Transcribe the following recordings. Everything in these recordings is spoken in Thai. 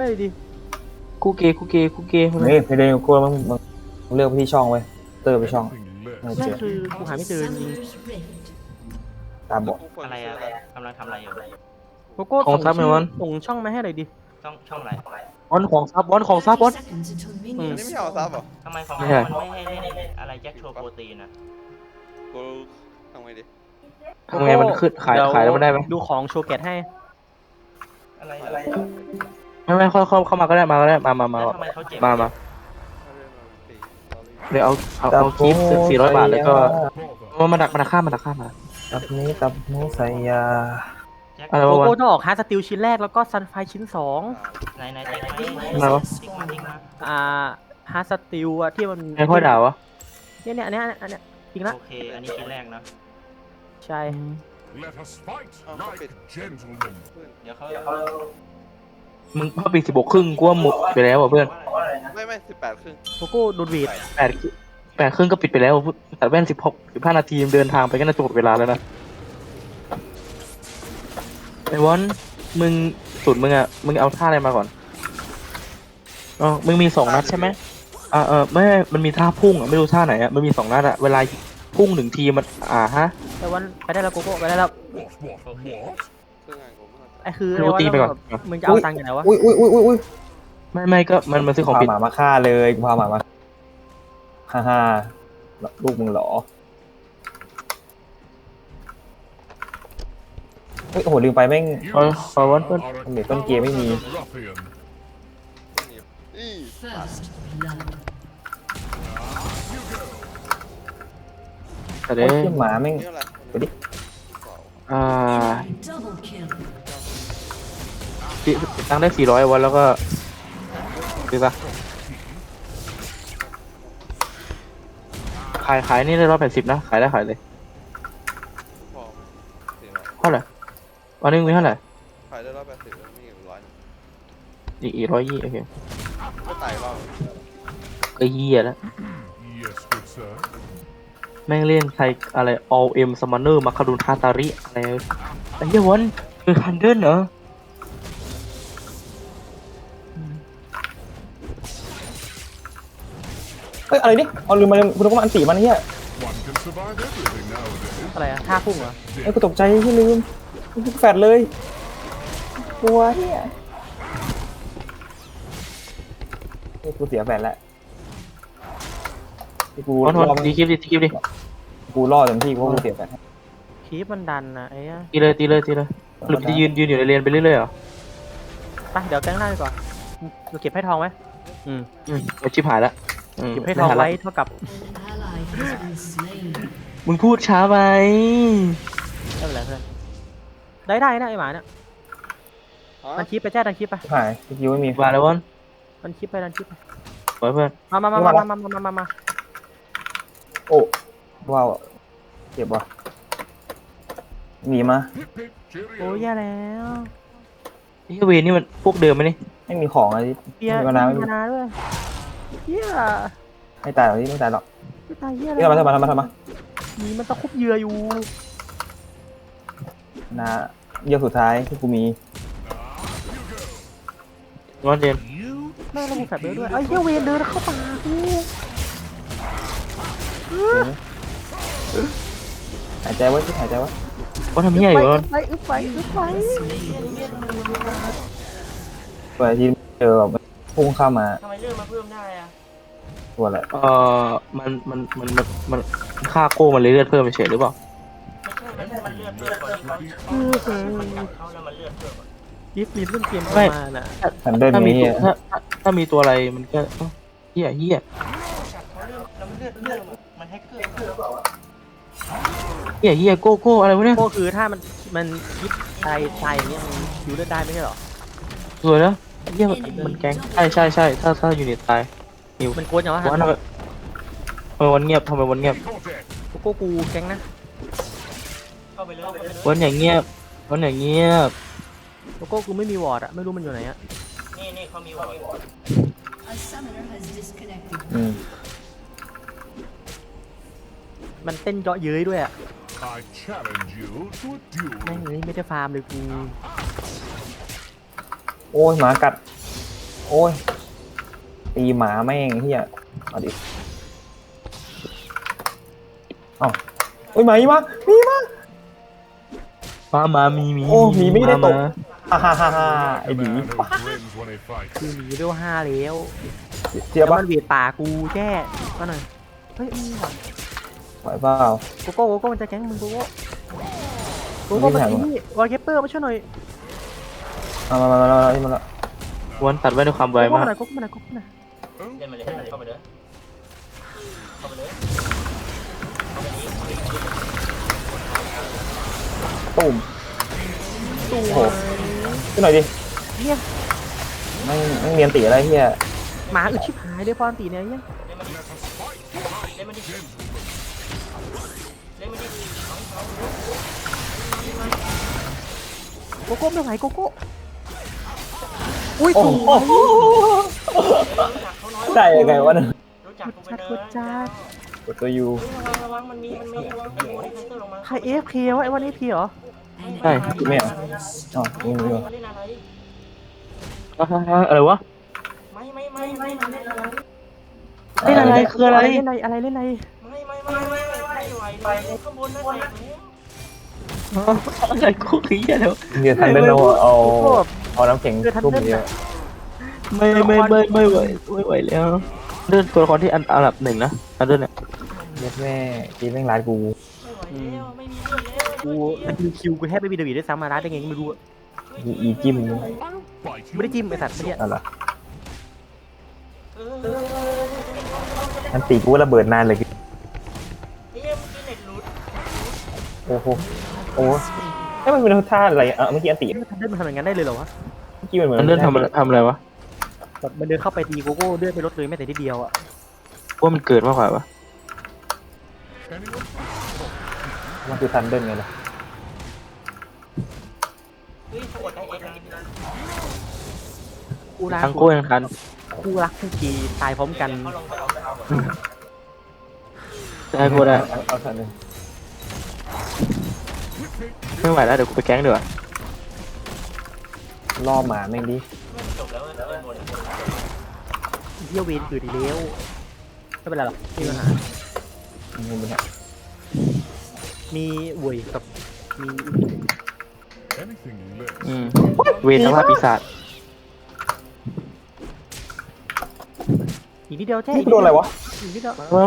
เฮ้ยดิกูเกย์กูเกย์กูเกย์เฮ้ยเพเดนกูมึงมึงมึงเลือกไปที่ช่องไว้เตอร์ไปช่องไม่แม่เจงอคือกูหาไม่เจอจริงตามบอกอะไรอะกำลังทำอะไรอยู่โกโก้ของซับไหมชื่วันส่งช่องมาให้หน่อยดิ ช่องช่องอะไรบอลของซับบอลของซับบอล อืม อันนี้ไม่เอาซับเหรอทำไมของไม่ใช่ มันไม่ให้เล่นอะไรแจ็คโชว์โปรตีนนะกูทำไงดีทำไงมันขึ้นขายเดี๋ขายแล้วมันได้ไหมดูของโชว์แกตให้อะไรอะไร ไม่ไม่เข้าเข้าเข้ามาก็ได้มาก็ได้มามามาแล้วทำไมเขาเจ็บมามาเอาเรื่องมาตีเอาเรื่องเดี๋ยวเอาเอาเอาคลิปสี่ร้อยบาทแล้วก็มามาดักมาดักข้ามมาดักข้ามมาตับนี้ตับนู้ใส่ยา แจ็คอะไรโกวะวันโก้ต้องออกฮาร์ดสติลชิ้นแรกแล้วก็ซันไฟชิ้นสองไหนไหนติ๊กมาอะไรวะติ๊กมาติ๊กมาอ่าฮาร์ดสติลอะที่มันไม่ค่อยด่าวะเนี่ยเนี่ยอันเนี้ยอันเนี้ยจริงละโอเค อันนี้ชิ้นแรกนะ ใช่ Let us fight like gentlemen. เดี๋ยวเขา มึงพอปีสิบหกครึ่งกูว่าหมดไปแล้วอะเพื่อนไม่ไม่สิบแปดครึ่งโกโก้โดนเวทแปดแปดครึ่งก็ปิดไปแล้วแต่แว่นสิบหกสิบห้านาทีเดินทางไปก็น่าจะหมดเวลาแล้วนะไอ้วอนมึงสุดมึงอะมึงเอาท่าอะไรมาก่อนอ๋อมึงมีสองนัดใช่ไหมอ่าเออไม่มันมีท่าพุ่งอะไม่รู้ท่าไหนอะมันมีสองนัดอะเวลาพุ่งหนึ่งทีมันอ่าฮะ แต่วันไปได้แล้วโกโก้ไปได้แล้ว What, what, what? เครื่องงานกู ไม่เข้าใจไอ้คือโรตีไปก่อน แบบมึงจะเอาตังค์อย่างไรวะอุ้ยอุ้ยอุ้ยอุ้ยอุ้ยไม่ไม่ก็มันมันซื้อของพาผิดหมามาฆ่าเลยกูพาหมามาฮ่าฮ่าลูกมึงเหรอเฮ้ยโอ้โหลืมไปแม่ง You เอาเอาวันเพื่อน are a เดี๋ยวต้นเกมไม่มี ruffian. นี่แต่โอ้เด้ยเหี้ยหมาแม่ง นี่อะไรไปดิ อ่า ติตั้งได้สี่ร้อยวันแล้วก็ดีปะขายขายนี่ได้ร้อยแปดสิบนะ ขายได้ขายเลยพอสี่ร้อยเท่าไหร่วันนึงมีเท่าไหร่ ขายได้ร้อยแปดสิบแล้วมีอีกร้อยหนึ่งอีกอีกร้อยยี่โอเคก็ตายรอบก็เยี่ยแล้ว Yes, good sir. แม่งเล่นใครอะไร all m summoner มาคารุนทาตาริอะไรไอ้เหี้ยวันคือฮันเดิลเหรอ เฮ้ยอะไรนี่เอาลืมมาลืมกูนึกว่าอันตีมันเฮีย One can survive everything nowadays. อะไรอะท่าพุ่งเหรอไอ้ยกูตกใจที่ลืมกูแฟดเลยกลัวเฮียเฮ้ยกูเสียแฟดแล้วที่กูวันรวันอดีคลิปดิดีคลิปดิกูรอเต็มที่เพราะกูเสียแฟด คีบมันดันนะไอ้เหี้ยตีเลยตีเลยตีเลยหรือจะยืนยืนอยู่ในเรียนไปเรื่อยๆเหรอไปเดี๋ยวแกล้งหน้าดีกว่าเราเก็บให้ทองไว้อืมอืมเอาชิบหายละอืม เก็บให้ทองม่ทันละไว้เท่ากับ มึงพูดช้าไปไม่เป็นไรเพื่อนได้ได้นะไอหมาเนี่ยฮะดันคลิปไปแจ้ดันคลิปไปหายสกิลไม่มีมาแล้ววันดันคลิปไปดันคลิปไปไว้เพื่อนมามามามามามามามามาโอ้ว้าวเจ็บว่ะหนีมา Hip hip, cheerio. โอ้ยแย่แล้วไอ้เหี้ยเวรนี่มันพวกเดิมไหมนี่ไม่มีของอะไรเฮียไม่มีมานาไม่มีนาด้วย เฮียไม่ตายหรอกที่ไม่ตายหรอกไม่ตายเฮียนี่ทำมาทำมาทำมาทำมาหนีมันตะคุบเหยื่ออยู่นาเยี่ยวสุดท้ายที่กูมีวันเดน You แม่งระบุแฟลชเบอร์ด้วยเอ้ยเฮียเวนเดินเข้าป่ากูหายใจไว้ที่หายใจไว้ว่าทำเหี้ยอยู่วันไปอึ๊บไปอึ๊บไปเปิดทีเจอแบบ พุ่งเข้ามาทำไมเลือดมาเพิ่มได้อะตัวอะไรเอ่อมันมันมันมันมันค่าโก้มันเลยเลือดเพิ่มไปเฉยหรือเปล่าไม่ใช่มันมันเลือดเพิ่มกว่าที่เขามันกัดเขาแล้วมันเลือดเพิ่มอะยิฟต์มีเรื่องเกมเข้ามาน่ะทันเดิลถ้ามีนี้ตัวถ้าถ้าถ้ามีตัวอะไรมันก็เอ้าเหี้ยเหี้ยกัดเขาเลือดแล้วมันเลือดเลือดมันแฮกเกอร์เพิ่มเหี้ยเหี้ยโก้โก้อะไรวะเนี่ยก็คือถ้ามันมันยิฟต์ตายตายอย่างเงี้ยมันคิวเลือดได้ไม่ใช่หรอสวยแล้ว เหี้ยมันมันแก๊งใช่ใช่ใช่ถ้าถ้ายูนิตตายนิวมันโกนอย่างว่าวันทำไมทำไมวันเงียบทำไมวันเงียบ contact. โกโก้กูแก๊งนะเข้าไปเลยเข้าไปเลยวันอย่างเงียบวันอย่างเงียบโกโก้กูไม่มีวอร์ดอะไม่รู้มันอยู่ไหนอะนี่นี่เขามีวอร์ด A summoner has disconnected. อืมมันเต้นเยาะเย้ยด้วยอะ I challenge you to a แม่ง duel. เลยไม่ได้ฟาร์มเลยกู โอ้ยหมากัด โอ้ย ตีหมาแม่งเฮียเอาดิเอ้าเฮ้ยหมาอีมามีมา มามามีมีโอ้มีไม่ได้ตกาฮ่าฮ่าฮ่าฮ่าไอ้ The ดี man who grins when he fights. คือหนีเร็วห้าแล้วเจียบแล้วปะมันเวียดป่ากูแจ้มาหน่อยเฮ้ยอืมว่ะไหวเปล่า โกโก้โกโก้มันจะแก๊งมึงโกโก้โกโก้ไม่มาทันที่นี่วอลเกปเปอร์มาช่วยหน่อย มามามามามามามาวันตัดไว้ด้วยความไวมากมาหน่อยโกมาหน่อยโกโก้มาหน่อยเล่นมาเลยเล่นมาเลยเข้ามาเลยเข้ามาเลยตุ่มโอ้โหขึ้นหน่อยดิเนี่ยไม่ไม่เรียนตีอะไรเฮียหมาอึดชิบหายเลยพรตีเนี่ยเล่นมาดิเล่นมาดิเล่นมาดิโกโก้ไม่ไหวโกโก้ อุ้ยโอ้สูงโหได้ยังไงวะเนี่ยรู้จักกูไปชัด Dạ. เนิกุดจ้ากดตัวยูระวังระวังมันมีมันมีไอ้โมดิไคเตอร์ลงมาใครเอฟเควะไอ้วันเอฟเคเหรอ An ใช่ ally ไม่ has เอา been อ๋อนี่นี่มาเล่นอะไรอะไรวะไม่ไม่ไม่ไม่ไม่เล่นอะไรเล่นอะไรคืออะไรเล่นอะไรอะไรเล่นอะไรไม่ไม่ไม่ไม่ไม่ไม่ไหวไปข้างบนนั่นแหละอะไรกูคือเหี้ยแล้วเดี๋ยวทันเดินเอาเอาโกโก้ เอาน้ำแข็งคือทันทุ่มเดินเดียวน่ะไม่ไม่ไม่ไม่ไหวไม่ไหวแล้วเดินตัวละครที่อันอันดับหนึ่งนะอันเดินเนี่ยเย็ดแม่กีแม่งร้านกูไม่ไหวแล้วไม่มีเรื่องแล้วกูคิวคิวกูแทบไม่มีเดวิดด้วยซ้ำมาร้านได้ไงก็ไม่รู้อะอีอีจิ้ม Bite ไม่ได้จิ้มไอ้สัตว์เมื่อกี้อะไรเอออันตีกูระเบิดนานเลยไอ้เหี้ยเมื่อกี้เน็ตหลุดโอ้โหโอ้โหเอ้ยมันเป็นท่าอะไรอะเมื่อกี้อันตีทันเดินมันทำอย่างนั้นได้เลยเหรอวะเมื่อ กี้มันเหมือนอันเดินทำอะไรทำอะไรวะแบบมันเดินเข้าไปตีโกโก้เดินไปรถเลยแม้แต่ทีเดียวอะว่ามันเกิดมากกว่าปะ anyone? มันคือทันเดินไงล่ะเฮ้ยกดไอเอ็นนะกูรักทั้งโก้ทั้งคันกูรักทั้งกีตายพร้อมกันเขาลงไปเอาไปเอาได้โก้ได้เอาเอาทันหนึ่งไม่ไหวแล้วเดี๋ยวกูไปแก๊งดีกว่า ล่อหมาแม่งดิจบแล้วเล่นหมดเยี่ยวเวนคือดีแล้วไม่เป็นไรหรอกไม่มีปัญหามึงเป็นไงมีเวยกับมี Anything less. อืมเวรสภาพปีศาจอีกนิดเดียวแค่นี่กูโดนอะไรวะอีกนิดเดียวอ๋อ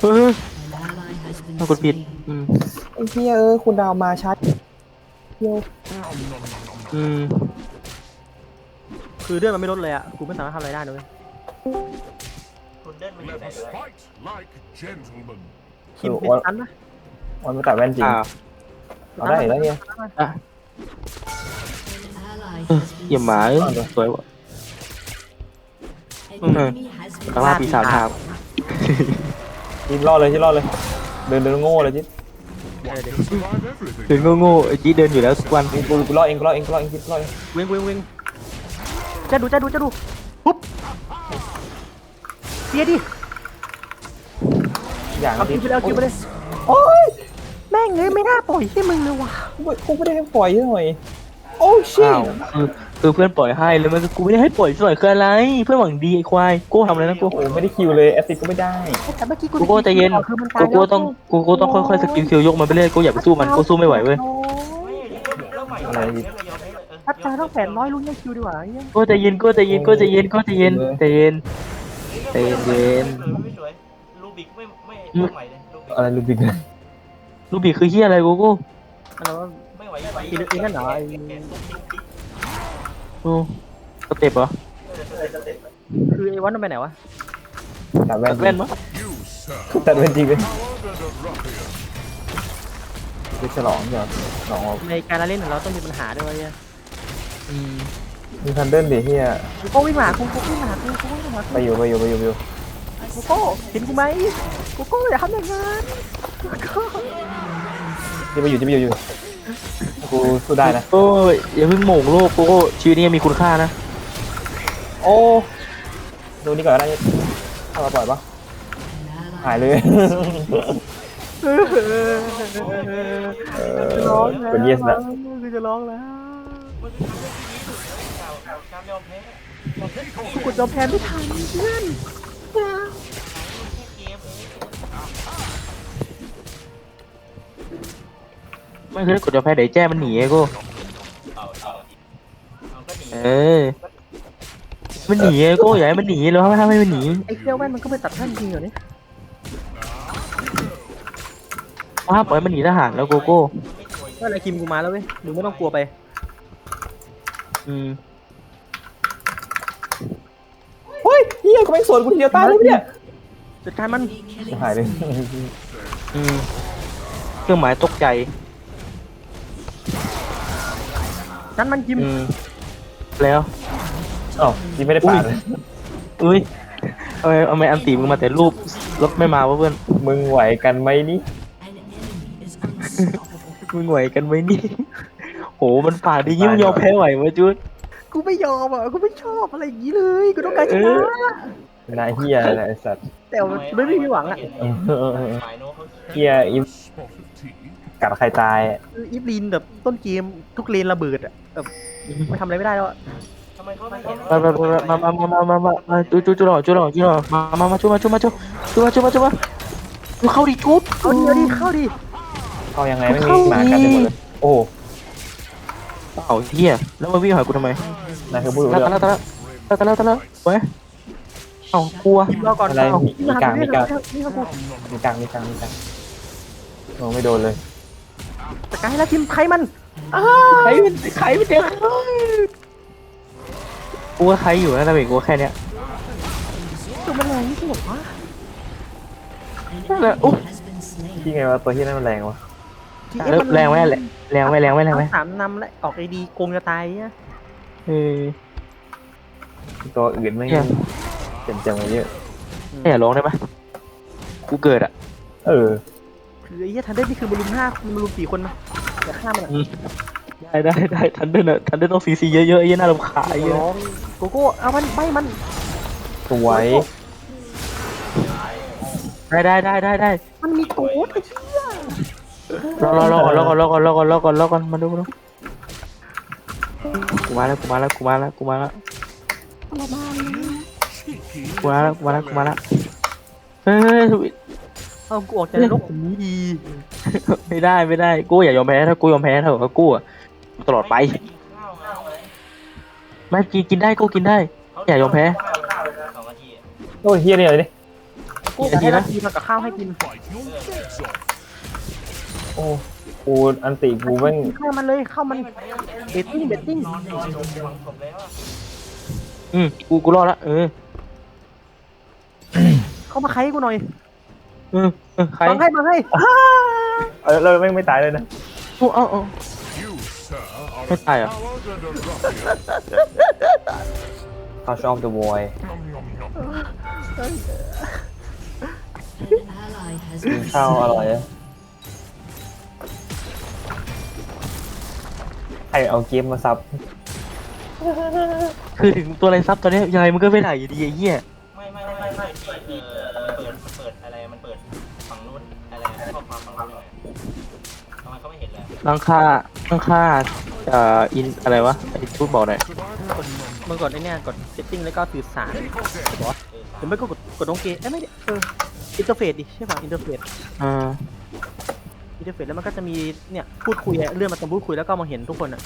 เฮ้ย an ally has been ถ้ากดผิด slain. อืมไอ้เหี้ยเออคุณดาวมาชัดเที่ยวอืม คือเรื่องมันไม่ลดเลยอะกูไม่สามารถทำอะไรได้เลยคุณเดินมาอยู่ Let ไหน us เลย fight like gentlemen. คิมเป็นตันนะมันไม่ตัดแว่นจริงอ่าเอาได้แล้วเนี่ยอะ An ally เออ has been เยี่ยมหมาเอ้ยสวยว่ะ slain. An enemy has สภาพปีศาจทามจิบรอดเลยจิบรอดเลย เดินเดินโง่เลยจิบ One can survive everything. เดินโง่ๆไอ้จีเดินอยู่แล้วทุกวันกูกูกูรอดเองกูรอดเองกูรอดเองจิบรอดเองเวงเวงเวง จะดูจะดูจะดูปุ๊บเสียดิอย่างเอาจิคิวไปแล้วคิวไปเลยโอ้ยแม่งเลยไม่น่าปล่อยให้มึงเลยว่ะกูไม่กูไม่ได้ให้ปล่อยหน่อยโอ้ชิอ้าวคือคือเพื่อนปล่อยให้แล้วมันก็กูไม่ได้ให้ปล่อยสวยคืออะไร เพื่อนหวังดีไอ้ควายกูทำอะไรนะกูโอ้ไม่ได้คิวเลยแอสซิสก็ไม่ได้แต่เมื่อกี้กูกูก็ใจเย็นคือมันตายกูกูต้องกูกูต้องค่อยๆสกิลคิวยกมันไปเรื่อยกูอย่าไปสู้มันกูสู้ไม่ไหวเว้ยไม่เริ่ มใหม่เริ่มใหม่ยอมให้เลยเออถ้าตายต้องแปดร้อยลุ้นให้คิวดีกว่าไอ้เหี้ยกูใจเย็นกูใจเย็นกูใจเย็นกูใจเย็นใจเย็นใจเย็น ไม่สวยลูบิกไม่ไม่ไม่ใหม่เลยลูบิกอะไรลูบิกเนี่ยลูกบีคือเฮียอะไรกูกูอะไรวะ ไม่ไหวไม่ไหวอีอีนั่นเหรอไอ้โอ้สเต็ปเหรอคือไอ้วันมันไปไหนวะตัดแว่นจริแว่นงมั้ง You, sir, ตัดแว่นจริงเลย powered and a ruffian. ไปฉลองเดี๋ยวฉลองเอาในการเล่นของเราต้องมีปัญหาด้วยวะเนี่ยอื มมีทันเดิลดิเฮียกูโก้วิ่งมาหากูกูวิ่งมาหากูกูวิ่งมาหากูไปอยู่ไปอยู่ไปอยู่ไปอยู่กูโก้เห็นกูไหมกูโก้อย่าทำอย่างนั้นกูโก้ที่ไปอยู่ที่ไปอยู่อยู่กูสู้ได้นะโอ้ยอย่าเพิ่งโหม่งโลกกูก็ชีวิตนี้ยังมีคุณค่านะ โอ้ดูนี่ก่อนก็ได้ถ้ามาปล่อยปะ An ally หายเลยเออจะร้องแล้วเป็นเยสแล้วคือจะร้องแล้ว มันคือเรื่องที่ดีสุดแล้วการยอมแพ้กูกดยอมแพ้ไม่ทันเพื่อนเกมไม่เคยกดยอมแพ้เดี๋ยวแจ้มันหนีไอ้กูเอาเอาเอาก็หนีเออ มันหนีไอ้กูอย่าให้มันหนีแล้วถ้าไม่ให้มันหนีไอ้เขี้ยวแว่นมันก็ไปตัดท่านจริงเหรอเนี่ยถ้าปล่อยมันหนีทหารแล้วโกโก้ก็อะไรคิมกูมาแล้วเว้ยมึงไม่ต้องกลัวไป อืมเฮ้ยเฮียกูแม่งสวนกูทีเดียวตายเลยเนี่ยจัดการมันหายเลยอืมเครื่องหมายตกใจนั้นมันคิมอืมแล้วอ้าวยิงไม่ได้ปาดเลยอุ้ยเอาไมเอาไมอันตีมึงมาแต่รูปรถไม่มาวะเพื่อนมึงไหวกันไหมนี่ An enemy is unstoppable. มึงไหวกันไหมนี่ โหมันฝ่าดียิ่งยอมแพ้ไหววะจุดกูไม่ยอมอะกูไม่ชอบอะไรอย่างนี้เลย กูต้องการชเอนะอนายเฮียนะไอ้สัตว์แต่ว่าไม่ไม่มีหวังอะเออเออเออฝ่ายโน้ตเขาเฮียอิฟ Spot of tea. กัดใครตายอะคืออีฟลินแบบต้นเกมทุกเลนระเบิดอะแบบไม่ทำอะไรไม่ได้แล้วอะทำไมเขาไม่เห็นมามามามามามามามามาจุดจุดจุดหล่อจุดหล่อจุดหล่อมามามาจุดมาจุดมาจุดจุดมาจุดมาจุดมาจุดเข้าดิจุดเอาดิเอาดิเข้าดิเข้ายังไงไม่มีหมากัดไปหมดเลยโอ้ เอาเฮียแล้วมาวิ่งหากูทำไมนายคือผู้รู้ตะเรื่องละตะละตะละตะละเว้ยเอากลัวคิมรอก่อนอะไรเอามีมีกลางมีกลางนี่ครับกูมีกลางมีกลางมีกลางโอ้ไม่โดนเลยจัดการให้แล้วคิมใครมันอ้าใครเป็นใครเป็นเด็กกูว่าใครอยู่นะแต่เบกูแค่เนี้ยตัวมันแรงนี่สิหรอวะนั่นแหละอุ๊ย Has been slain. ที่ไงวะตัวที่นั่นมันแรงวะ GF มันแรงไหมแรงแรงไหมแรงไหมแรงไหมเอาสามนำและออกไอดีโกงจะตายอะเออตัวอื่นไม่เหี้ยเจ็บจังเลยเยอะไม่อยากร้องได้ปะกูเกิดอะ เออ คือไอ้เหี้ยทันเดอร์นี่คือบอลลูนห้ามันบอลลูนสี่คนนะอย่าฆ่ามันอะได้ได้ได้ทันเดินอะทันเดินต้องซีซีเยอะๆไอ้เหี้ยน่ารำคาญไอ้เหี้ยร้องโกโก้เอามันไม่มันสวยได้ได้ได้ได้ได้มันมีโกดไอ้เหี้ย รอรอรอก่อนรอก่อนรอก่อนรอก่อนรอก่อนรอก่อนมาดูมาดูกูมาแล้วกูมาแล้วกูมาแล้วกูมาแล้วกูมาแล้วกูมาแล้วกูมาแล้วเฮ้ยเอากูออกจากนรกผมนี้ดีไม่ได้ไม่ได้กูอย่ายอมแพ้ถ้ากูยอมแพ้เถอะกับกูอะตลอดไปกินข้าวไงไม่กินกินได้กูกินได้ อย่ายอมแพ้สองนาทีโอ้ยเฮียเนี่ยเลยดิกูจะให้นาทีมากับข้าวให้กิน โอ้กูอันติกูแม่งเข้ามันเลยเข้ามันเบตติ้งเบตติ้งนอนนอนอยู่ฝังศพแล้วอะอืมกูกูรอดละเออเข้ามาใครให้กูหน่อยเออเออใครบังให้บังให้เออเราแม่งไม่ตายเลยนะกูเอาเอา You, sir, are Hết a tài à? coward and a ruffian. เขาชอบ The Boy Yum, yum, yum. An ally has กิน been ข้าวอ slain. ร่อยอะ ใครเอาเกมมาซับ คือถึงตัวอะไรซับตอนนี้ยังไงมันก็ไม่ได้อยู่ดีไอ้เหี้ยไม่ไม่ไม่ไม่ที่เออมันเปิดมันเปิดอะไรมันเปิดฝั่งนู้นอะไรข้อความฝั่งนู้นยังไงทำไมเขาไม่เห็นเลยตั้งค่าตั้งค่าเอ่ออินอะไรวะไอ้พูดบอกหน่อยมึงกดไอ้เนี่ยกดเซตติ้งแล้วก็สื่อสารเออหรือไม่ก็กดกดตรงเกมเอ้ยไม่ได้เอออินเทอร์เฟซดิใช่ป่ะอินเทอร์เฟซอ่า อินเทอร์เฟซแล้วมันก็จะมีเนี่ยพูดคุยอะเลื่อนมาตรงพูดคุยแล้วก็มองเห็นทุกคนอะ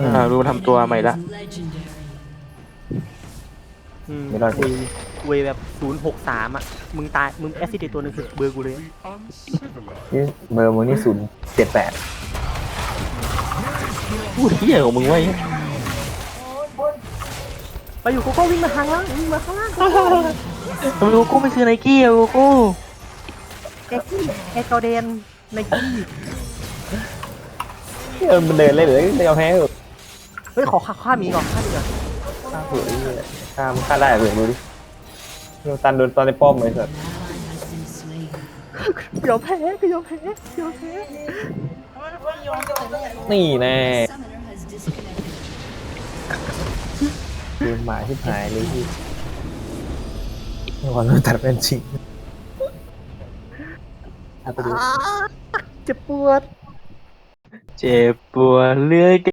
อ่าดูทำตัวใหม่ละ Is legendary. อืมไม่รอดคุยคุยแบบศูนย์หกสามอะมึงตายมึงแอซิดตัวหนึงคือเบอร์กูเลย The uncivilized. นี่เบอร์มึงนี่ศูนย์เจ็ดแปดพูดเหี้ยของมึงไว้ไปอยู่โกโก้วิ่งมาทางล่างวิ่งมาข้างล่างทำไมโกโก้ไม่ซื้อไนกี้อะโกโก้ แอคกี้แอคเกเดนในกี้เออมันเดินเลยหรือไม่ยอมแพ้เหรอเฮ้ยขอข้าข้ามีก่อนข้ามีก่อนฆ่าเผื่อไอ้เหี้ยฆ่ามันฆ่าได้เผื่อดูดิโยตันโดนตอนในป้อมเลยสัตว์ ally has been slain. ยอมแพ้ก็ยอมแพ้ยอมแพ้นี่แน่เกมหมาที่หายเลยพี่ก่อนเราตัดเป็นจริง อาไปดู เจ็บปวด เจ็บปวดเหลือเกิน